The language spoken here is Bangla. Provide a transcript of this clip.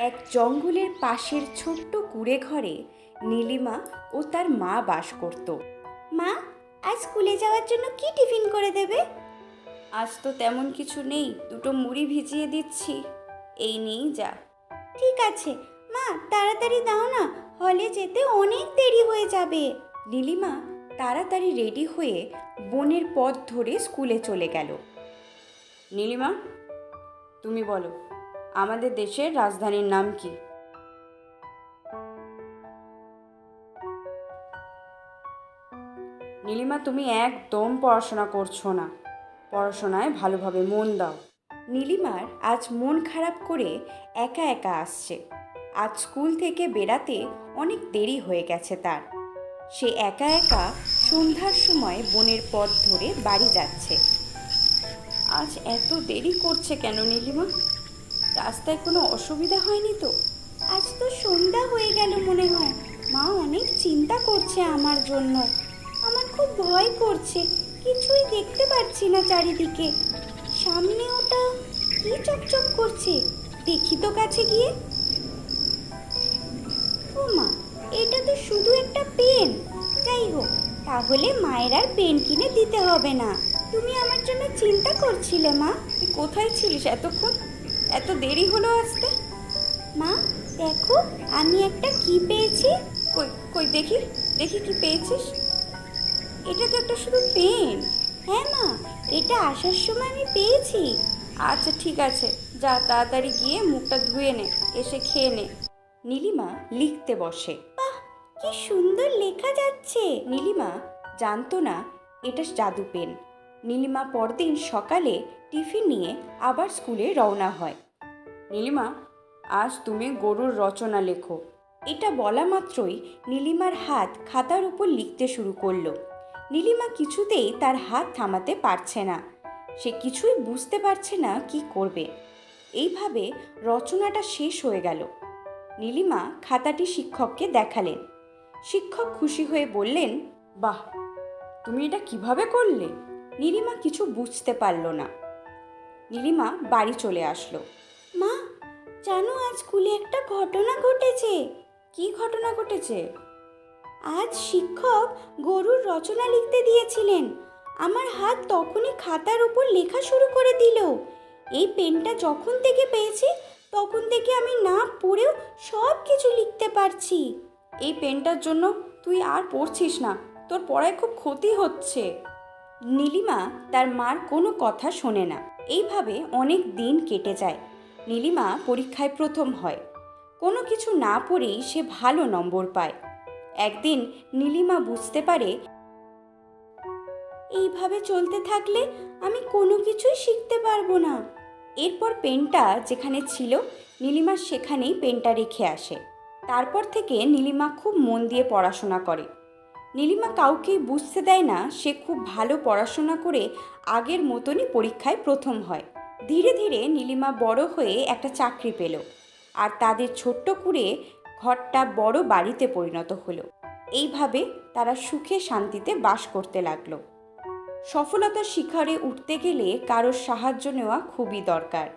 এক জঙ্গলের পাশের ছোট্ট কুড়ে ঘরে নীলিমা ও তার মা বাস করত। মা আজ স্কুলে যাওয়ার জন্য কি টিফিন করে দেবে? আজ তো তেমন কিছু নেই দুটো মুড়ি ভিজিয়ে দিচ্ছি। এই নিয়েই যা। ঠিক আছে। মা তাড়াতাড়ি দাও না হলে যেতে অনেক দেরি হয়ে যাবে। নীলিমা তাড়াতাড়ি রেডি হয়ে বনের পথ ধরে স্কুলে চলে গেল। নীলিমা তুমি বলো। আমাদের দেশের রাজধানীর নাম কি? নীলিমা, তুমি একদম পড়াশোনা করছ না। পড়াশোনায় ভালোভাবে মন দাও। নীলিমার আজ মন খারাপ করে একা একা আসছে। আজ স্কুল থেকে বেরাতে অনেক দেরি হয়ে গেছে তার। সে একা একা সন্ধ্যার সময় বনের পথ ধরে বাড়ি যাচ্ছে। আজ এত দেরি করছে কেন নীলিমা? রাস্তায় কোনো অসুবিধা হয়নি তো? আজ তো সন্ধ্যা হয়ে গেল মনে হয়। মা অনেক চিন্তা করছে আমার জন্য। আমার খুব ভয় করছে। কিছুই দেখতে পাচ্ছি না চারিদিকে। সামনে ওটা কি চকচক করছে? দেখি তো কাছে গিয়ে। ও মা এটা তো শুধু একটা পেন। যাই হোক তাহলে মায়ের আর পেন কিনে দিতে হবে না। তুমি আমার জন্য চিন্তা করছিলে মা। তুই কোথায় ছিলিস এতক্ষণ? এত দেরি হলো আসতে? মা দেখো আমি একটা কি পেয়েছি? কই কই দেখি দেখি কি পেয়েছিস। এটা তো একটা শুধু পেন। হ্যাঁ মা এটা আসার সময় আমি পেয়েছি। আচ্ছা ঠিক আছে। যা তাড়াতাড়ি গিয়ে মুখটা ধুয়ে নে এসে খেয়ে নে। নীলিমা লিখতে বসে। বাহ কি সুন্দর লেখা যাচ্ছে। নীলিমা জানতো না এটা জাদু পেন। নীলিমা পরদিন সকালে টিফিন নিয়ে আবার স্কুলে রওনা হয়। নীলিমা, আজ তুমি গরুর রচনা লেখো। এটা বলা মাত্রই নীলিমার হাত খাতার উপর লিখতে শুরু করল। নীলিমা কিছুতেই তার হাত থামাতে পারছে না। সে কিছুই বুঝতে পারছে না কি করবে। এইভাবে রচনাটা শেষ হয়ে গেল। নীলিমা খাতাটি শিক্ষককে দেখালেন। শিক্ষক খুশি হয়ে বললেন, বাহ, তুমি এটা কীভাবে করলে? নীলিমা কিছু বুঝতে পারল না। নীলিমা বাড়ি চলে আসলো। মা, জানো আজ স্কুলে একটা ঘটনা ঘটেছে? কি ঘটনা ঘটেছে? আজ শিক্ষক গরুর রচনা লিখতে দিয়েছিলেন। আমার হাত তখনই খাতার উপর লেখা শুরু করে দিল। এই পেনটা যখন থেকে পেয়েছি, তখন থেকে আমি না পড়েও সব কিছু লিখতে পারছি। এই পেনটার জন্য তুই আর পড়ছিস না। তোর পড়ায় খুব ক্ষতি হচ্ছে। নীলিমা তার মার কোনো কথা শোনে না। এইভাবে অনেক দিন কেটে যায়। নীলিমা পরীক্ষায় প্রথম হয়। কোনো কিছু না পড়েই সে ভালো নম্বর পায়। একদিন নীলিমা বুঝতে পারে, এইভাবে চলতে থাকলে আমি কোনো কিছুই শিখতে পারব না। এরপর পেনটা যেখানে ছিল, নীলিমা সেখানেই পেনটা রেখে আসে। তারপর থেকে নীলিমা খুব মন দিয়ে পড়াশোনা করে। নীলিমা কাউকেই বুঝতে দেয় না, সে খুব ভালো পড়াশোনা করে আগের মতনই পরীক্ষায় প্রথম হয়। ধীরে ধীরে নীলিমা বড় হয়ে একটা চাকরি পেল আর তাদের ছোট্ট কুড়ে ঘরটা বড় বাড়িতে পরিণত হলো। এইভাবে তারা সুখে শান্তিতে বাস করতে লাগল। সফলতার শিখরে উঠতে গেলে কারোর সাহায্য নেওয়া খুবই দরকার।